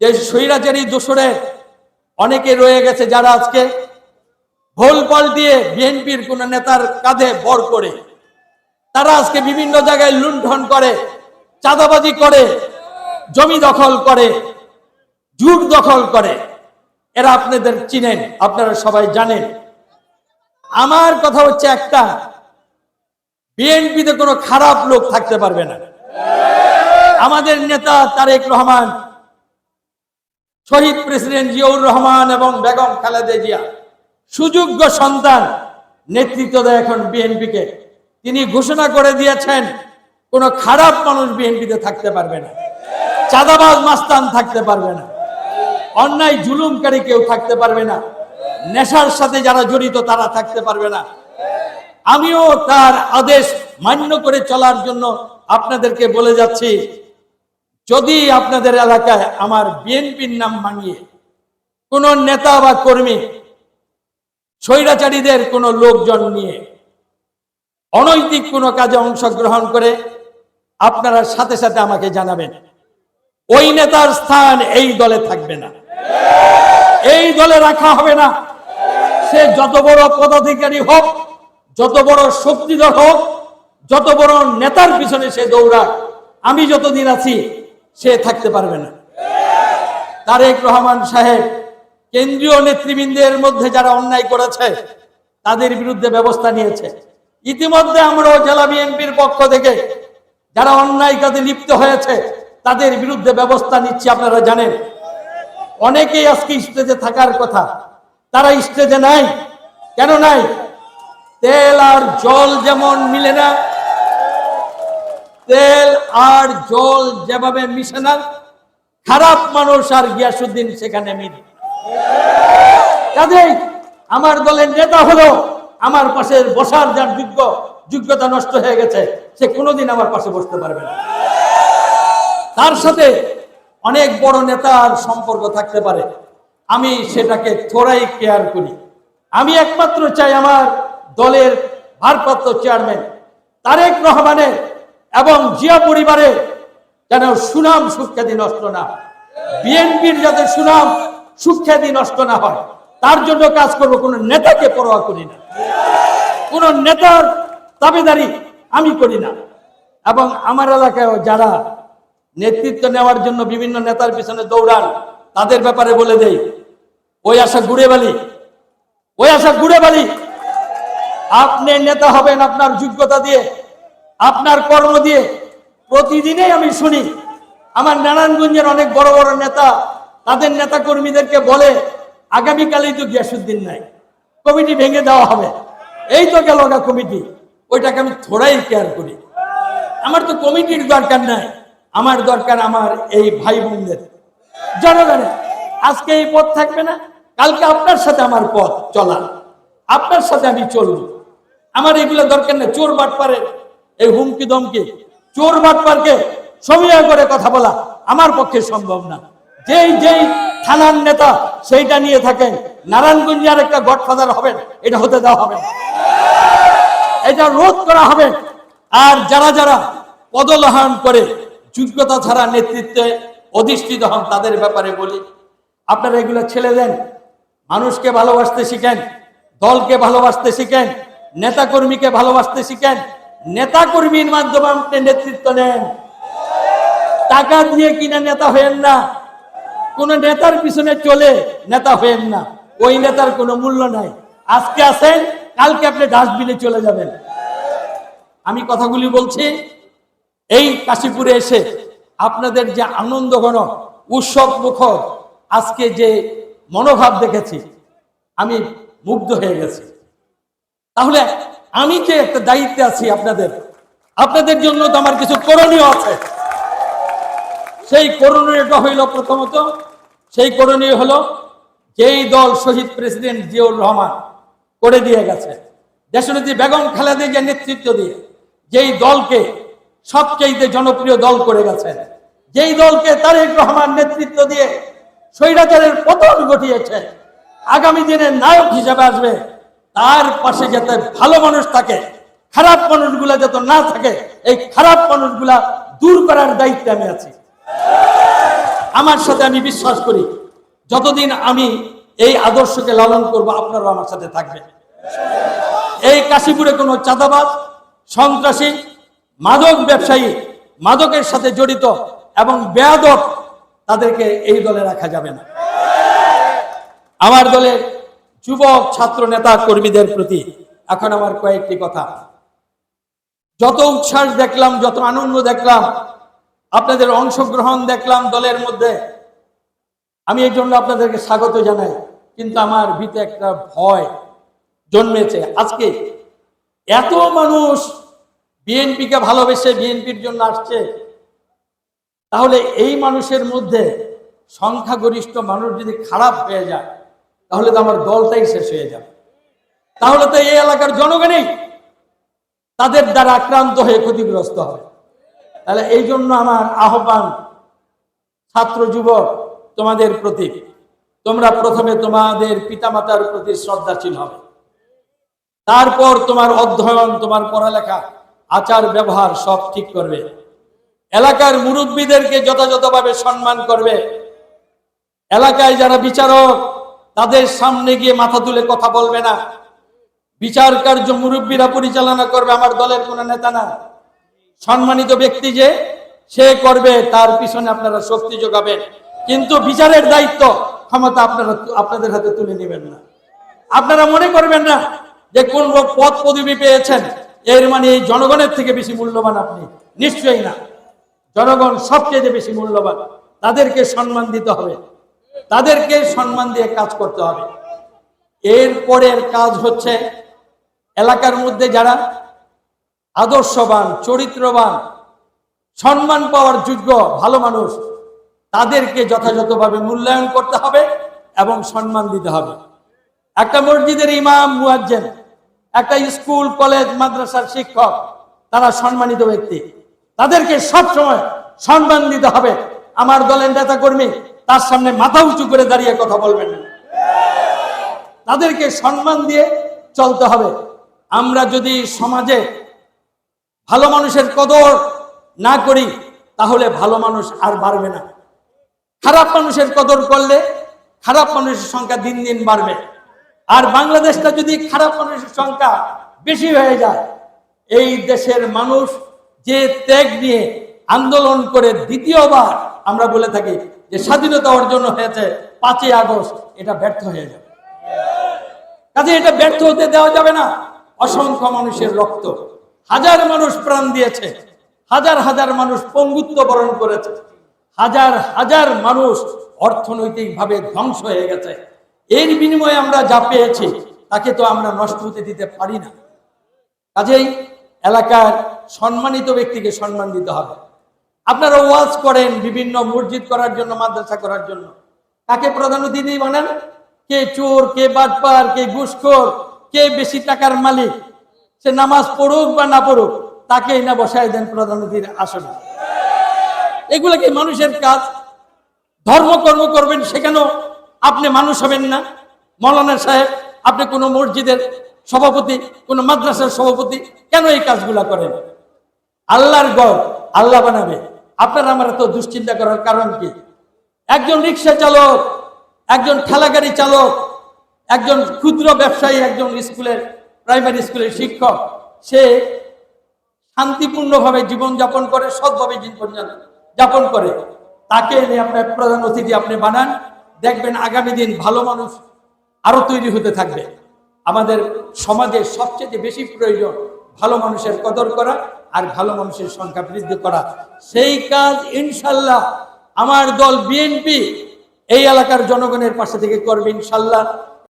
যে স্বৈরাচারী দোসরে অনেকে রয়ে গেছে যারা আজকে ভোল পাল দিয়ে বিএনপির কোন নেতার কাঁধে বর করে। তারা আজকে বিভিন্ন জায়গায় লুণ্ঠন করে, চাঁদাবাজি করে, জমি দখল করে, জুট দখল করে। এরা আপনাদের চিনেন, আপনারা সবাই জানেন। আমার কথা হচ্ছে একটা, বিএনপিতে কোনো খারাপ লোক থাকতে পারবে না। আমাদের নেতা তারেক রহমান শহীদ প্রেসিডেন্ট জিয়াউর রহমান এবং বেগম খালেদা জিয়া, সুযোগ্য সন্তান, নেতৃত্ব দেয় এখন বিএনপিকে। তিনি ঘোষণা করে দিয়েছেন, কোনো খারাপ মানুষ বিএনপিতে থাকতে পারবে না। চাঁদাবাজ মাস্তান থাকতে পারবে না। অন্যায় জুলুমকারী কেউ থাকতে পারবে না। নেশার সাথে যারা জড়িত, তারা থাকতে পারবে না। আমিও তার আদেশ মান্য করে চলার জন্য আপনাদেরকে বলে যাচ্ছি যদি আপনাদের এলাকায় আমার বিএনপির নাম মানিয়ে কোন নেতা বা কর্মী, স্বৈরাচারীদের কোন লোকজন নিয়ে অনৈতিক কোনো কাজে অংশগ্রহণ করে আপনারা সাথে সাথে আমাকে জানাবেন, ওই নেতার স্থান এই দলে থাকবে না। এই দলে রাখা হবে না। সে যত বড় পদাধিকারী হোক, যত বড় শক্তিধর হোক, যত বড় নেতার পিছনে সে দৌড়াক। আমি যতদিন আছি সে থাকতে পারবে না। তারেক রহমান সাহেব, কেন্দ্রীয় নেতৃবৃন্দের মধ্যে যারা অন্যায় করেছে, তাদের বিরুদ্ধে ব্যবস্থা নিয়েছে। ইতিমধ্যে আমরাও জেলা বিএনপির পক্ষ থেকে যারা অন্যায় কাজে লিপ্ত হয়েছে, তাদের বিরুদ্ধে ব্যবস্থা নিচ্ছি, আপনারা জানেন। অনেকেই আজকে স্টেজে থাকার কথা, তারা স্টেজে নাই। কেন নাই? তেল আর জল যেমন মিলে না তেল আর জল যেভাবে মিশে না, খারাপ মানুষ আর গিয়াসুদ্দিন সেখানে মিলে। কাজেই আমার দলের নেতা হলো আমার পাশে বসার যার যোগ্য, যোগ্যতা নষ্ট হয়ে গেছে, সে কোনোদিন আমার পাশে বসতে পারবে না। তার সাথে অনেক বড় নেতার সম্পর্ক থাকতে পারে। আমি সেটাকে থোড়াই কেয়ার করি। আমি একমাত্র চাই আমার দলের ভারপ্রাপ্ত চেয়ারম্যান তারেক রহমানের এবং জিয়া পরিবারে যেন সুনাম সুখ্যাতি নষ্ট না বিএনপির যাতে সুনাম সুখ্যাতি নষ্ট না হয়, তার জন্য কাজ করব কোন নেতাকে পরোয়া করি না। কোন নেতার দাবিদারি আমি করি না। এবং আমার এলাকায় যারা নেতৃত্ব নেওয়ার জন্য বিভিন্ন নেতার পিছনে দৌড়ান, তাদের ব্যাপারে বলে দেই, ওই আশা ঘুরে বালি, ওই আশা ঘুরে বালি। আপনি নেতা হবেন আপনার যোগ্যতা দিয়ে আপনার কর্ম দিয়ে প্রতিদিনই আমি শুনি। আমার নারায়ণগঞ্জের অনেক বড় বড় নেতা, তাদের নেতা কর্মীদেরকে বলে, আগামীকালেই তো গিয়াসুদ্দিন নাই, কমিটি ভেঙে দেওয়া হবে। এই তো গেল না কমিটি। ওইটাকে আমি থোড়াই কেয়ার করি। আমার তো কমিটির দরকার নাই। আমার দরকার আমার এই ভাই বোনদের জনগণের। আজকে এই পথ থাকবে না, কালকে আপনার সাথে আমার পথ চলার। আপনার সাথে আমি চলবো। আমার এগুলো দরকার নেই, চোর বাটপারে এই হুমকি দমকি, চোর বাটপারকে সমীহ করে কথা বলা আমার পক্ষে সম্ভব না। যেই যেই থানার নেতা সেইটা নিয়ে থাকেন নারায়ণগঞ্জে আর একটা গডফাদার হবেন, এটা হতে দেওয়া হবে এটা রোধ করা হবে। আর যারা যারা পদলাহন করে যোগ্যতা ছাড়া নেতৃত্বে অধিষ্ঠিত হন, তাদের ব্যাপারে বলি, আপনারা এগুলো ছেড়ে দেন, মানুষকে ভালোবাসতে শিখেন, দলকে ভালোবাসতে শিখেন, নেতাকর্মীকে ভালোবাসতে শিখেন নেতাকর্মীর মাধ্যমে আপনি নেতৃত্ব নেন। টাকা দিয়ে কিনা নেতা হয়েন না। কোন নেতার পিছনে চলে নেতা হয়েন না। ওই নেতার কোনো মূল্য নাই। আজকে আছেন, কালকে আপনি ডাস্টবিনে চলে যাবেন। আমি কথাগুলি বলছি, এই কাশীপুরে এসে আপনাদের যে আনন্দ ঘন উৎসব মুখর আজকে যে মনোভাব দেখেছি, আমি মুগ্ধ হয়ে গেছি। তাহলে আমি যে একটা দায়িত্বে আছি আপনাদের আপনাদের জন্য তো আমার কিছু করণীয় আছে। সেই করণীয়টা হইল প্রথমত, সেই করণীয় হলো যেই দল শহীদ প্রেসিডেন্ট জিয়াউর রহমান করে দিয়ে গেছে, দেশনেত্রী বেগম খালেদা জিয়া নেতৃত্ব দিয়ে, যেই দলকে সবচেয়ে জনপ্রিয় দল করে গেছেন, যেই দলকে তারেক রহমান নেতৃত্ব দিয়ে স্বৈরাচারের পতন ঘটিয়েছে, আগামী দিনে নায়ক হিসেবে আসবে তার পাশে যাতে ভালো মানুষ থাকে, খারাপ মানুষগুলা যাতে না থাকে, এই খারাপ মানুষগুলা দূর করার দায়িত্বে আমি আছি। আমার সাথে আমি বিশ্বাস করি, যতদিন আমি এই আদর্শকে লালন করব, আপনারাও আমার সাথে থাকবে এই কাশীপুরে কোনো চাঁদাবাজ, সন্ত্রাসী, মাদক ব্যবসায়ী, মাদকের সাথে জড়িত এবং বেয়াদক তাদেরকে এই দলে রাখা যাবে না। আমার দলের যুবক, ছাত্র, নেতা, কর্মীদের প্রতি এখন আমার কয়েকটি কথা। যত উচ্ছ্বাস দেখলাম, যত আনন্দ দেখলাম, আপনাদের অংশগ্রহণ দেখলাম দলের মধ্যে, আমি এই জন্য আপনাদেরকে স্বাগত জানাই। কিন্তু আমার ভিতরে একটা ভয় জন্মেছে। আজকে এত মানুষ বিএনপিকে ভালোবেসে বিএনপির জন্য আসছে, তাহলে এই মানুষের মধ্যে সংখ্যাগরিষ্ঠ মানুষ যদি খারাপ হয়ে যায় তাহলে তো আমার দলটাই শেষ হয়ে যাবে। তাহলে তো এই এলাকার জনগণই তাদের দ্বারা আক্রান্ত হয়ে ক্ষতিগ্রস্ত হবে। তাহলে এই জন্য আমার আহ্বান, ছাত্র যুবক, তোমাদের প্রতি। তোমরা প্রথমে তোমাদের পিতামাতার প্রতি শ্রদ্ধাশীল হবে। তারপর তোমার অধ্যয়ন, তোমার পড়ালেখা, আচার ব্যবহার সব ঠিক করবে। এলাকার মুরব্বীদেরকে যথাযথভাবে সম্মান করবে। এলাকায় যারা বিচারক তাদের সামনে গিয়ে মাথা তুলে কথা বলবে না। বিচার কার্য মুরব্বীরা পরিচালনা করবে, আমার দলের কোনো নেতা না। সম্মানিত ব্যক্তি যে, সে করবে, তার পিছনে আপনারা শক্তি যোগাবেন। কিন্তু বিচারের দায়িত্ব, ক্ষমতা আপনারা আপনাদের হাতে তুলে নেবেন না। আপনারা মনে করবেন না যে কোন লোক পদ পদবি পেয়েছেন, এর মানে এই জনগণের থেকে বেশি মূল্যবান আপনি। নিশ্চয়ই না। জনগণ সবচেয়ে বেশি মূল্যবান। তাদেরকে সম্মান দিতে হবে। তাদেরকে সম্মান দিয়ে কাজ করতে হবে। এর পরের কাজ হচ্ছে এলাকার মধ্যে যারা আদর্শবান, চরিত্রবান, সম্মান পাওয়ার যোগ্য, ভালো মানুষ, তাদেরকে যথাযথভাবে মূল্যায়ন করতে হবে এবং সম্মান দিতে হবে। একটা মসজিদের ইমাম, মুয়াজ্জেন, একটা স্কুল, কলেজ, মাদ্রাসার শিক্ষক, তারা সম্মানিত ব্যক্তি। তাদেরকে সব সময় সম্মান দিতে হবে। আমার দলের নেতা কর্মী তার সামনে মাথা উঁচু করে দাঁড়িয়ে কথা বলবেন তাদেরকে সম্মান দিয়ে চলতে হবে। আমরা যদি সমাজে ভালো মানুষের কদর না করি, তাহলে ভালো মানুষ আর বাড়বে না। খারাপ মানুষের কদর করলে খারাপ মানুষের সংখ্যা দিন দিন বাড়বে। আর বাংলাদেশটা যদি খারাপ মানুষের সংখ্যা বেশি হয়ে যায়, এই দেশের মানুষ যে ত্যাগ নিয়ে আন্দোলন করে দ্বিতীয়বার আমরা বলে থাকি যে স্বাধীনতা অর্জন হয়েছে পাঁচই আগস্ট, এটা ব্যর্থ হয়ে যাবে। কাজে এটা ব্যর্থ হতে দেওয়া যাবে না। অসংখ্য মানুষের রক্ত, হাজার মানুষ প্রাণ দিয়েছে, হাজার হাজার মানুষ পঙ্গুত্ব বরণ করেছে, হাজার হাজার মানুষ অর্থনৈতিকভাবে ধ্বংস হয়ে গেছে। এর বিনিময়ে আমরা যা পেয়েছি, তাকে তো আমরা নষ্ট হতে দিতে পারি না। কাজেই এলাকার সম্মানিত ব্যক্তিকে সম্মান দিতে হবে। আপনারা ওয়াজ করেন বিভিন্ন মসজিদ করার জন্য, মাদ্রাসা করার জন্য। তাকে প্রধান অতিথি বানান কে চোর, কে বাটপার, কে ঘুষখোর, কে বেশি টাকার মালিক? সে নামাজ পড়ুক বা না পড়ুক, তাকেই না বসায় দেন প্রধান অতিথির আসনে। এগুলো কি মানুষের কাজ? ধর্ম কর্ম করবেন সেখানেও আপনি মানুষ হবেন না। মৌলানা সাহেব, আপনি কোনো মসজিদের সভাপতি, কোনো মাদ্রাসার সভাপতি কেন এই কাজগুলা করেন? আল্লাহর গড়। আল্লাহ বানাবে। আপনার আমার তো দুশ্চিন্তা করার কারণ কি? একজন রিক্সা চালক, একজন ঠেলাগাড়ি চালক, একজন ক্ষুদ্র ব্যবসায়ী, একজন স্কুলের, প্রাইমারি স্কুলের শিক্ষক, সে শান্তিপূর্ণভাবে জীবনযাপন করে, সৎভাবে জীবন যাপন করে। তাকে এনে আপনার প্রধান অতিথি আপনি বানান। দেখবেন আগামী দিন ভালো মানুষ আরও তৈরি হতে থাকবে। আমাদের সমাজে সবচেয়ে বেশি প্রয়োজন ভালো মানুষের কদর করা। আর ভালো মানুষের সংখ্যা বৃদ্ধি করা। সেই কাজ ইনশাল্লাহ আমার দল বিএনপি এই এলাকার জনগণের পাশে থেকে করবে ইনশাল্লাহ।